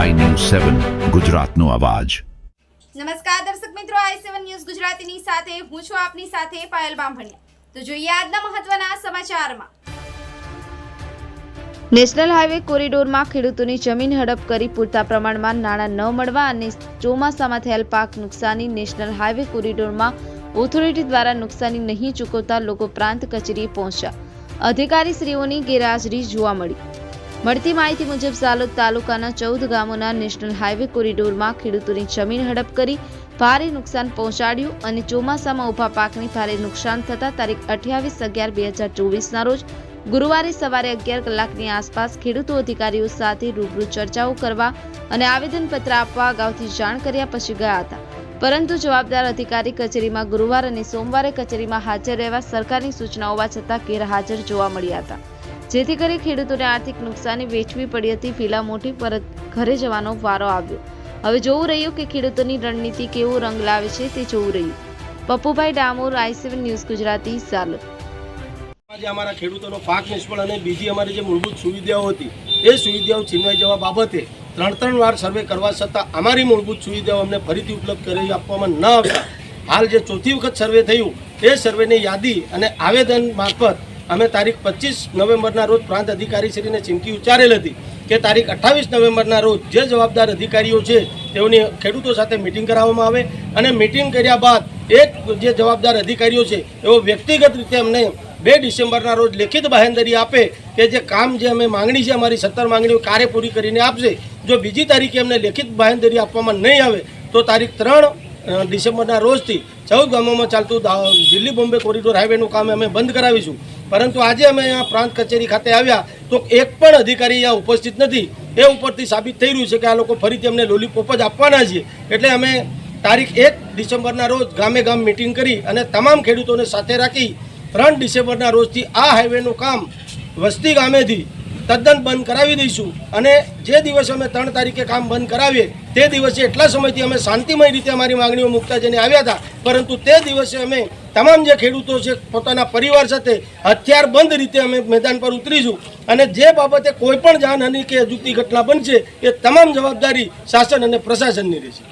સેવન ગુજરાતનો અવાજ. નમસ્કાર દર્શક મિત્રો આઈ સેવન ન્યૂઝ ગુજરાતીની સાથે હું છું આપની સાથે પાયલ બામભણિયા. તો જોઈએ આજના મહત્વના સમાચારમાં. નેશનલ હાઈવે કોરિડોરમાં ખેડૂતોની જમીન હડપ કરી પૂરતા પ્રમાણમાં નાણાં ન મળવા અને ચોમાસામાં થયેલ પાક નુકસાની નેશનલ હાઈવે કોરિડોરમાં ઓથોરિટી દ્વારા નુકસાની નહીં ચૂકવતા લોકો પ્રાંત કચેરીએ પહોંચ્યા. અધિકારીશ્રીઓની ગેરહાજરી જોવા મળી. મળતી માહિતી મુજબ સાલોદ તાલુકાના ચૌદ ગામોના નેશનલ હાઈવે કોરિડોરમાં ખેડૂતોની જમીન હડપ કરી ભારે નુકસાન પહોંચાડ્યું અને ચોમાસામાં ઊભા પાકની ભારે નુકસાન થતાં તારીખ અઠ્યાવીસ અગિયાર બે હજાર ચોવીસના રોજ ગુરુવારે સવારે અગિયાર કલાકની આસપાસ ખેડૂતો અધિકારીઓ સાથે રૂબરૂ ચર્ચાઓ કરવા અને આવેદનપત્ર આપવા અગાઉથી જાણ કર્યા પછી ગયા હતા. પરંતુ જવાબદાર અધિકારી કચેરીમાં ગુરુવાર અને સોમવારે કચેરીમાં હાજર રહેવા સરકારની સૂચના હોવા છતાં ગેરહાજર જોવા મળ્યા હતા. જેથી કરી ખેડૂતોને આર્થિક નુકસાની વેઠવી પડી હતી. ફીલા મોટી પરત ઘરે જવાનો વારો આવ્યો. હવે જોવું રહ્યું કે ખેડૂતોની રણનીતિ કેવો રંગ લાવે છે તે જોવું રહ્યું. Pappubhai Damor, I seven news Gujarati સાલ આજે અમારા ખેડૂતોનો પાક નિષ્ફળ અને બીજી અમારી જે મૂળભૂત સુવિધાઓ હતી, એ સુવિધાઓ છીનવાઈ જવા બાબતે ત્રણ ત્રણ વાર સર્વે કરવા છતાં અમારી મૂળભૂત સુવિધાઓ અમને ફરીથી ઉપલબ્ધ કરી આપવામાં ન આવતા. હાલ જે ચોથી વખત સર્વે થયું, એ સર્વેની યાદી અને આવેદન મારફત અમે તારીખ પચીસ નવેમ્બરના રોજ પ્રાંત અધિકારીશ્રીને ચીમકી ઉચ્ચારેલ હતી કે તારીખ અઠ્ઠાવીસ નવેમ્બરના રોજ જે જવાબદાર અધિકારીઓ છે તેઓની ખેડૂતો સાથે મિટિંગ કરાવવામાં આવે અને મિટિંગ કર્યા બાદ એક જે જવાબદાર અધિકારીઓ છે એઓ વ્યક્તિગત રીતે અમને બે ડિસેમ્બરના રોજ લેખિત બાહેંધરી આપે કે જે કામ જે અમે માંગણી છે, અમારી સત્તર માંગણીઓ કાર્ય પૂરી કરીને આપશે. જો બીજી તારીખે અમને લેખિત બાહેંધરી આપવામાં નહીં આવે, તો તારીખ ત્રણ ડિસેમ્બરના રોજથી ચૌદ ગામોમાં ચાલતું દિલ્હી બોમ્બે કોરિડોર હાઈવેનું કામ અમે બંધ કરાવીશું. પરંતુ આજે અમે અહીંયા પ્રાંત કચેરી ખાતે આવ્યા તો એક પણ અધિકારી અહીંયા ઉપસ્થિત નથી. એ ઉપરથી સાબિત થઈ રહ્યું છે કે આ લોકો ફરીથી અમને લોલીપોપ જ આપવાના છે. એટલે અમે તારીખ એક ડિસેમ્બરના રોજ ગામે ગામ મિટિંગ કરી અને તમામ ખેડૂતોને સાથે રાખી ત્રણ ડિસેમ્બરના રોજથી આ હાઈવેનું કામ વસ્તી ગામેથી તદ્દન બંધ કરાવી દઈશું. અને જે દિવસે અમે ત્રણ તારીખે કામ બંધ કરાવીએ, તે દિવસે એટલા સમયથી અમે શાંતિમય રીતે અમારી માંગણીઓ મૂકતા જઈને આવ્યા હતા. પરંતુ તે દિવસે અમે તમામ જે ખેડૂતો છે, પોતાના પરિવાર સાથે હથિયારબંધ રીતે અમે મેદાન પર ઉતરીશું. અને જે બાબતે કોઈ પણ જાનહાનિ કે અજુગતી ઘટના બનશે, એ તમામ જવાબદારી શાસન અને પ્રશાસનની રહેશે.